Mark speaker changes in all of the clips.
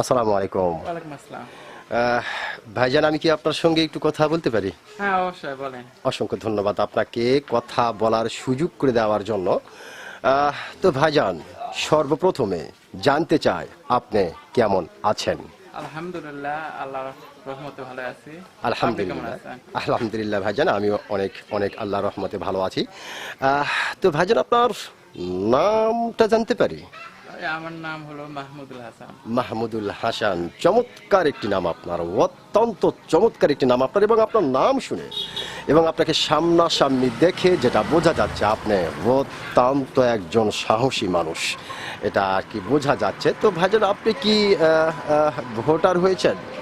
Speaker 1: আসসালামু আলাইকুম
Speaker 2: ওয়ালাইকুম আসসালাম
Speaker 1: ভাইজান আমি কি আপনার সঙ্গে একটু কথা বলতে পারি?
Speaker 2: হ্যাঁ অবশ্যই বলেন।
Speaker 1: অসংখ্য ধন্যবাদ আপনাকে কথা বলার সুযোগ করে দেওয়ার জন্য। তো ভাইজান সর্বপ্রথমে জানতে চাই আপনি কেমন আছেন?
Speaker 2: আলহামদুলিল্লাহ আল্লাহর রহমতে ভালো আছি।
Speaker 1: আলহামদুলিল্লাহ। আলহামদুলিল্লাহ ভাইজান আমিও অনেক অনেক আল্লাহ রহমতে ভালো আছি। তো ভাইজান আপনার নামটা জানতে পারি।
Speaker 2: আমার নাম হলো মাহমুদুল হাসান।
Speaker 1: মাহমুদুল হাসান চমৎকার একটি নাম আপনার অত্যন্ত চমৎকার একটি নাম আপনার এবং আপনার নাম শুনে এবং আপনাকে সামনাসামনি দেখে যেটা বোঝা যাচ্ছে আপনি অত্যন্ত একজন সাহসী মানুষ। এটা আর কি বোঝা যাচ্ছে? তো ভাইজান আপনি কি ভোটার হয়েছেন?
Speaker 2: হ্যাঁ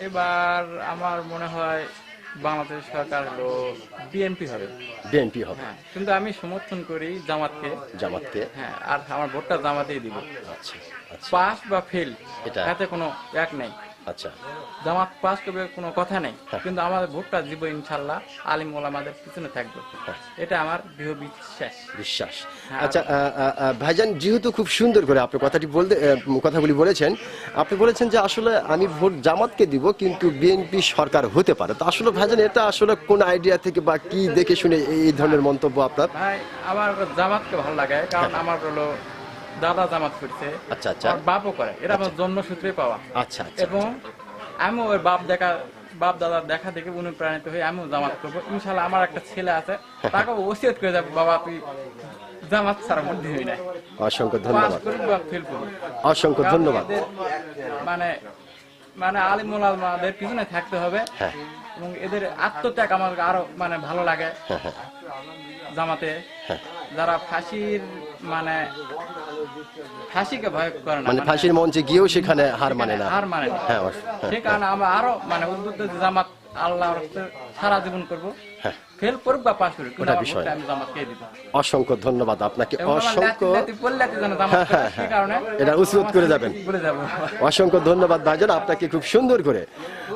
Speaker 2: এবার আমার মনে হয় বাংলাদেশ সরকার হলো বিএনপি হবে।
Speaker 1: বিএনপি হবে।
Speaker 2: হ্যাঁ কিন্তু আমি সমর্থন করি জামাতকে।
Speaker 1: জামাতকে।
Speaker 2: হ্যাঁ আর আমার ভোটটা জামাতেই দিব।
Speaker 1: আচ্ছা আচ্ছা।
Speaker 2: পাস বা ফেল
Speaker 1: এটা-
Speaker 2: তাতে কোনো এক নেই।
Speaker 1: আচ্ছা।
Speaker 2: জামাত পাস করবে কোনো কথা নেই।
Speaker 1: হ্যাঁ।
Speaker 2: কিন্তু ভোটটা দিব ইনশাল্লাহ আলিম ওলামাদের পিছনে থাকবে।
Speaker 1: হ্যাঁ।
Speaker 2: এটা আমার দৃঢ় বিশ্বাস।
Speaker 1: বিশ্বাস।
Speaker 2: হ্যাঁ।
Speaker 1: আচ্ছা ভাইজান যেহেতু খুব সুন্দর করে আপনি কথাটি বলতে কথাগুলি বলেছেন আপনি বলেছেন যে আসলে আমি ভোট জামাতকে দিব কিন্তু বিএনপি সরকার হতে পারে। তো আসলে ভাইজান এটা আসলে কোন আইডিয়া থেকে বা কি দেখে শুনে এই ধরনের মন্তব্য আপনার?
Speaker 2: আমার জামাতকে ভালো লাগে কারণ আমার হলো দাদা জামাত করছে
Speaker 1: আচ্ছা, আচ্ছা।
Speaker 2: বাপও করে। এটা আমার জন্মসূত্রে পাওয়া।
Speaker 1: আচ্ছা আচ্ছা।
Speaker 2: এবং আমিও ওই বাপ দেখা বাপ দাদার দেখা দেখে অনুপ্রাণিত হয়ে আমিও জামাত করব। ইনশাল্লাহ আমার একটা ছেলে আছে তাকে ওসিয়ত করে যাব বাবা তুই জামাত ছাড়া মধ্যে হই না।
Speaker 1: অসংখ্য ধন্যবাদ। অসংখ্য ধন্যবাদ।
Speaker 2: মানে মানে আলিমুল আলমাদের পিছনে থাকতে হবে।
Speaker 1: হ্যাঁ।
Speaker 2: এবং এদের আত্মত্যাগ আমার আরও মানে ভালো লাগে।
Speaker 1: হ্যাঁ হ্যাঁ।
Speaker 2: জামাতে। যারা ফাঁসির মানে ফাঁসিকে ভয় করে না।
Speaker 1: মানে ফাঁসির মঞ্চে গিয়েও সেখানে হার মানে না।
Speaker 2: হার মানে না।
Speaker 1: হ্যাঁ
Speaker 2: সে কারণে আমরা আরও মানে উদ্বুদ্ধ জামাত আল্লাহ সারা জীবন করব।
Speaker 1: হ্যাঁ।
Speaker 2: ফেল করুক বা পাস করুক
Speaker 1: ওটা বিষয়।
Speaker 2: আমি জামাতকে দিব।
Speaker 1: অসংখ্য ধন্যবাদ আপনাকে অসংখ্য
Speaker 2: জামাত
Speaker 1: হ্যাঁ, হ্যাঁ, এটা করে যাবেন। অসংখ্য ধন্যবাদ ভাইজান আপনাকে খুব সুন্দর করে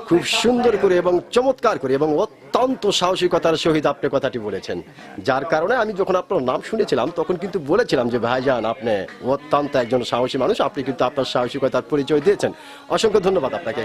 Speaker 1: খুব সুন্দর করে এবং চমৎকার করে এবং অত্যন্ত সাহসিকতার সহিত আপনি কথাটি বলেছেন। যার কারণে আমি যখন আপনার নাম শুনেছিলাম তখন কিন্তু বলেছিলাম যে ভাইজান আপনি অত্যন্ত একজন সাহসী মানুষ আপনি কিন্তু আপনার সাহসিকতার পরিচয় দিয়েছেন। অসংখ্য ধন্যবাদ আপনাকে।